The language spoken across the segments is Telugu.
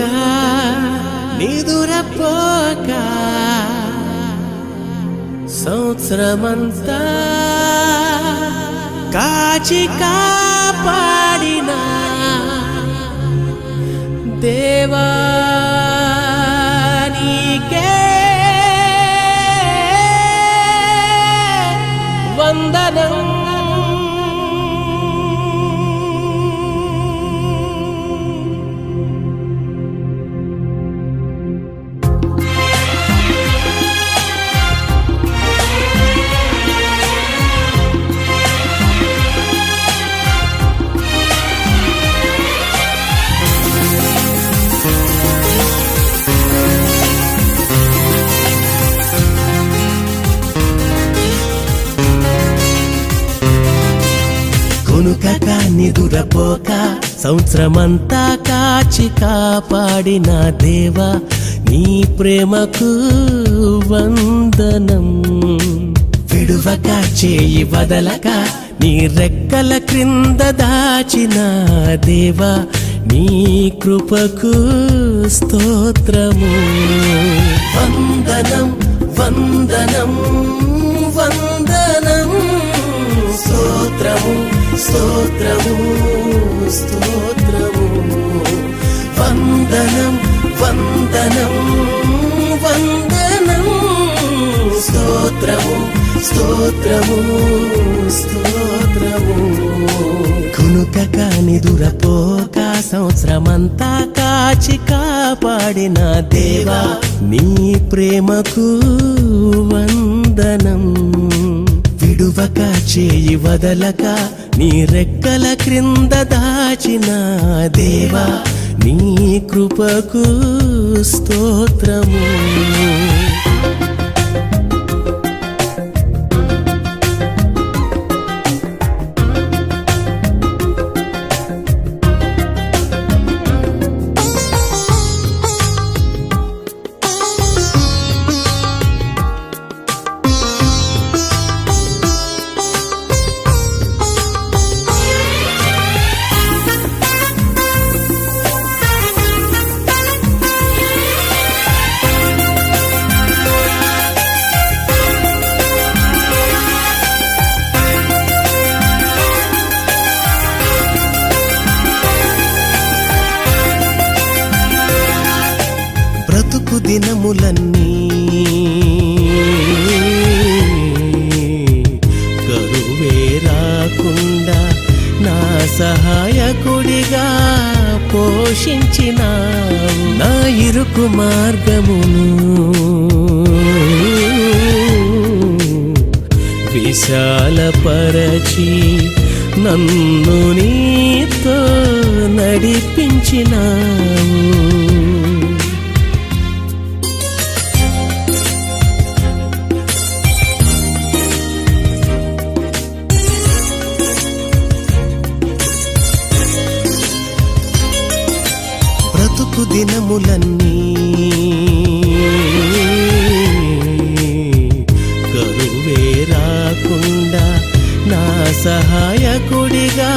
కొనుకక నిదురపోక సంవత్సరమంతా కాచి కాపాడిన దేవా నీకే వందనం. సంవత్సరమంతా కాచి కాపాడిన దేవా నీ ప్రేమకు వందనం. విడువక చేయి వదలక నీ రెక్కల క్రింద దాచిన దేవా నీ కృపకు స్తోత్రము. వందనం వందనం వందనం. స్తోత్రము స్తోత్రము. స్తోత్రము. వందనం వందనం వందనం. స్తోత్రము స్తోత్రము స్తోత్రము. కాని దురతోక సంవత్సరమంతా కాచి కాపాడిన దేవా నీ ప్రేమకు వందనం. విడువక చేయి వదలక నీ రెక్కల క్రింద దాచిన దేవా నీ కృపకు స్తోత్రము. పోషించినావు నా ఇరుకు మార్గమును విశాలపరచి నన్ను నీతో నడిపించినావు. దినములన్నీ. కరువే రాకుండా నా సహాయకుడిగా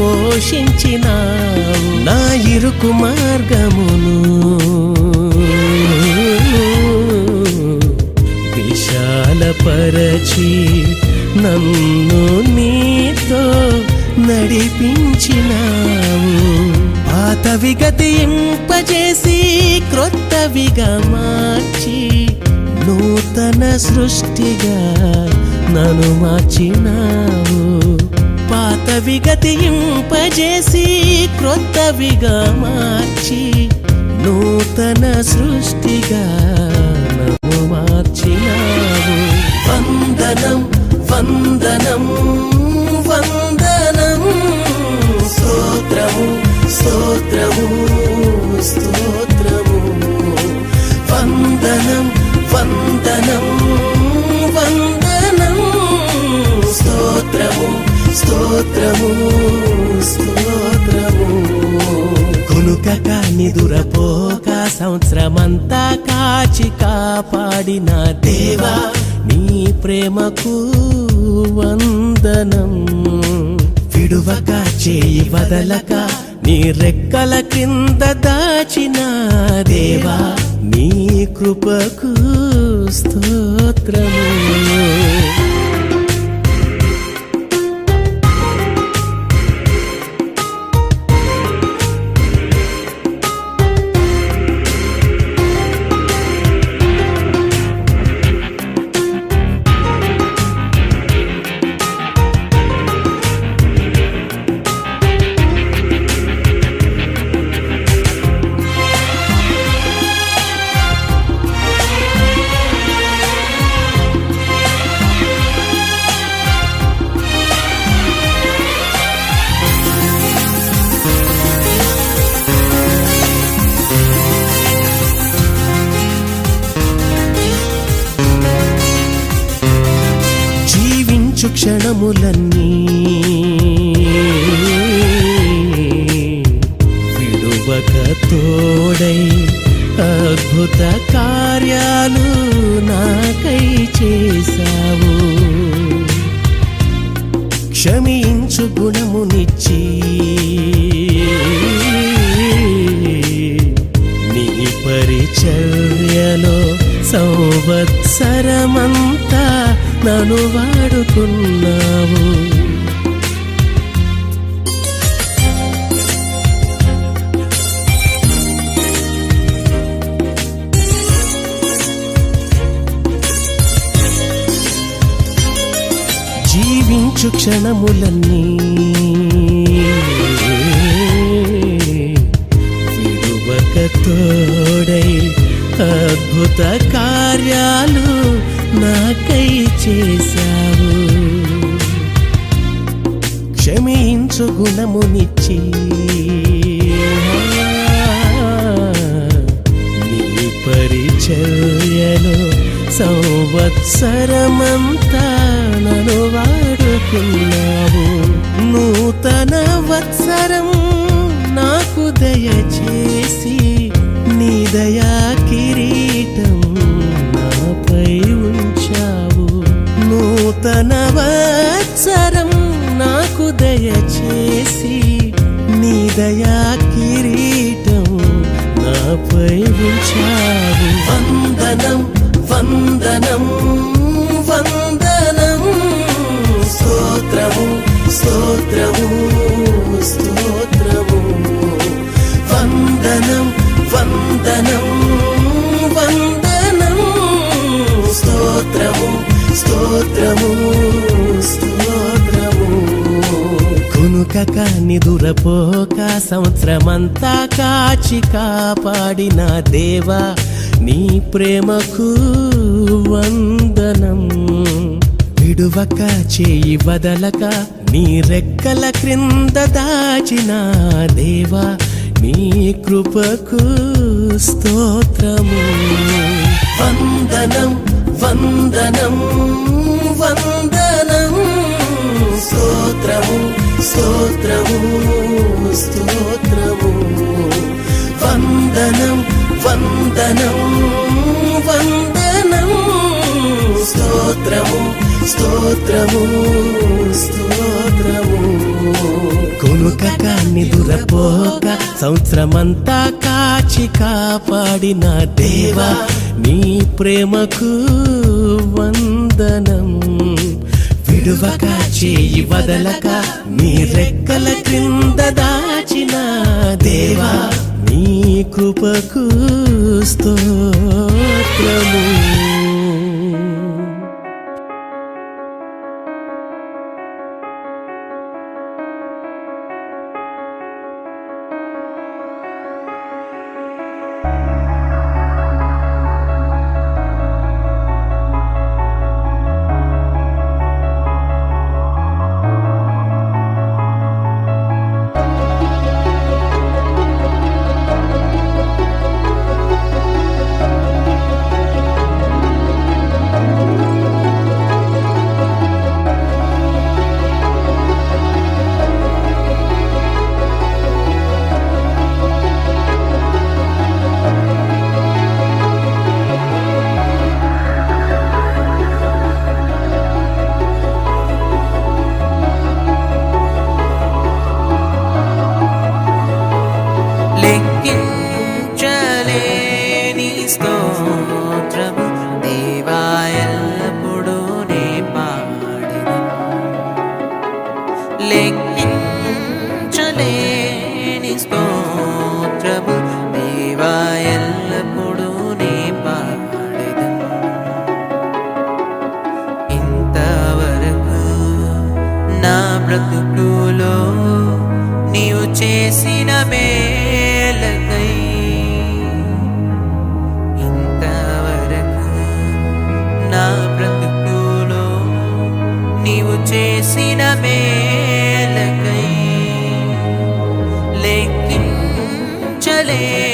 పోషించినావు నా ఇరుకు మార్గమును. విశాలపరచి నన్ను నీతో నడిపించినావు. పాత విగతి విగతింపజేసి క్రొత్తవిగా మార్చి నూతన సృష్టిగా నన్ను మార్చినావు. పాత విగతి విగతింపజేసి క్రొత్తవిగా మార్చి నూతన సృష్టిగా నన్ను మార్చినావు. వందనం వందనం. స్తోత్రము స్తోత్రము. వందనం వందనం వందనం. స్తోత్రము స్తోత్రము స్తోత్రము. కొనుకక నిదురపోక సంవత్సరమంతా కాచి కాపాడిన దేవా నీ ప్రేమకు వందనం. విడువక చేయి వదలక నీ రెక్కల కింద దాచిన దేవా నీ కృపకు స్తోత్రము. క్షణములన్నీ విడువక తోడై అద్భుత కార్యాలు నాకై చేశావు. క్షమించు గుణమునిచ్చి నీ పరిచర్యలో సంవత్సరమంత నన్ను వాడుకున్నావు. జీవించు క్షణములన్నీ విడువక తోడై అద్భుత కార్యాలు నాకై చేశావు. క్షమించు గుణమునిచ్చి. నీ పరిచర్యలో సంవత్సరమంతా నన్ను వాడుకున్నావు. నూతన వత్సరం నాకు దయచేసి దయా కిరీటం నాపై ఉంచావు. నూతన వత్సరం నాకు దయచేసి నీ దయా కిరీటం నాపై ఉంచావు. వందనం వందనం వందనం. స్తోత్రము స్తోత్రము స్తోత్ర వందనం వందనం. స్తోత్రము స్తోత్రము స్తోత్రము. కునుకక నిదురపోక సంవత్సరమంతా కాచి కాపాడిన దేవా నీ ప్రేమకు వందనం. విడువక చేయి వదలక నీ రెక్కల క్రింద దాచిన దేవా మీ కృపకు స్తోత్రము. వందనం వందనం వందనం. స్తోత్రము స్తోత్రము స్తోత్రము. వందనం వందనం వందనం. స్తోత్రము స్తోత్రము స్తోత్రము కొనుకక నిదురపోక సంవత్సరమంతా కాచి కాపాడిన దేవా నీ ప్రేమకు వందనం. విడువక చేయి వదలక నీ రెక్కల క్రింద దాచిన దేవా నీ కృపకు స్తోత్రము. లెక్కించలేని స్తోత్రము దేవా ఎల్లప్పుడూ నీ పాడెదం ఇంతవరకు నా బ్రతుకులో నీవు చేసిన Dale.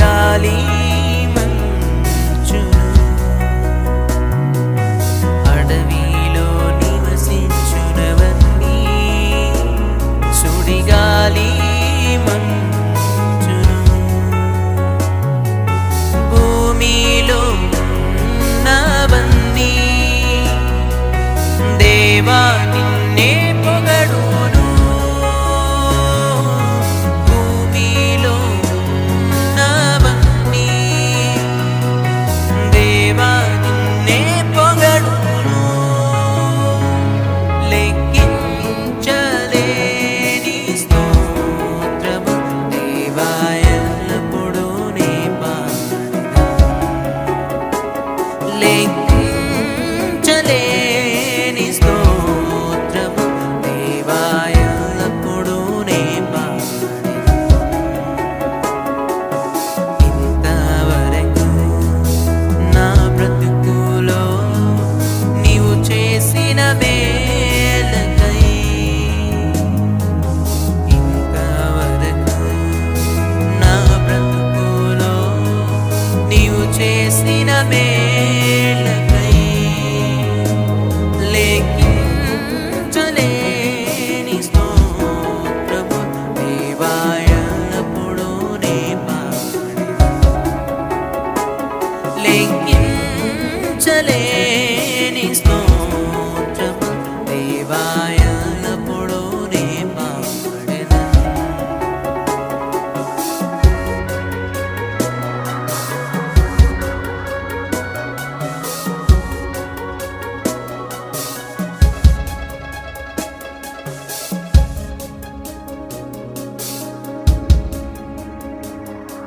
గాలి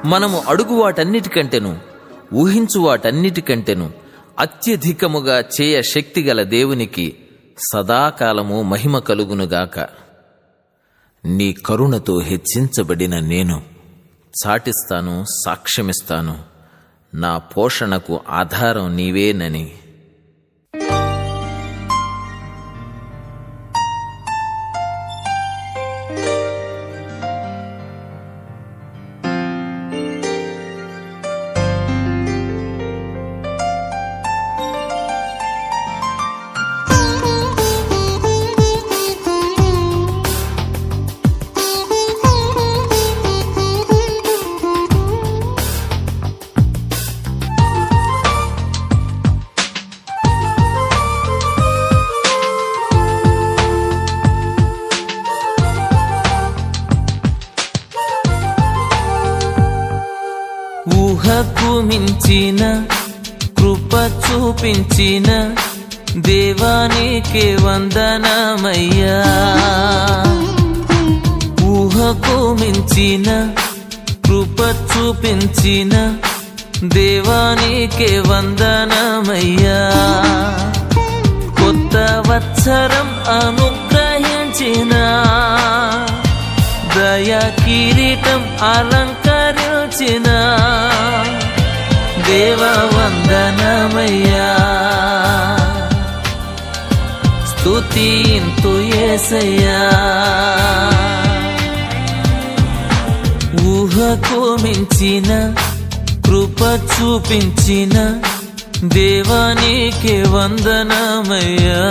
మనము అడుగు వాటన్నిటికంటేను ఊహించు వాటన్నిటికంటేను అత్యధికముగా చేయ శక్తి గల దేవునికి సదాకాలము మహిమ కలుగునుగాక. నీ కరుణతో హెచ్చించబడిన నేను చాటిస్తాను సాక్ష్యమిస్తాను. నా పోషణకు ఆధారం నీవేనని. మించిన కృప చూపించిన దేవానికి వందనమయ్యా. ఊహకు మించిన కృప చూపించిన దేవానికి వందనమయ్యా. కొత్త వత్సరం అనుగ్రహించిన దయా కిరీటం అలంకరించిన దేవ వందనమయ్యా. స్తుతింతు ఊహకు మించిన కృప చూపించిన దేవానికి వందనమయ్యా.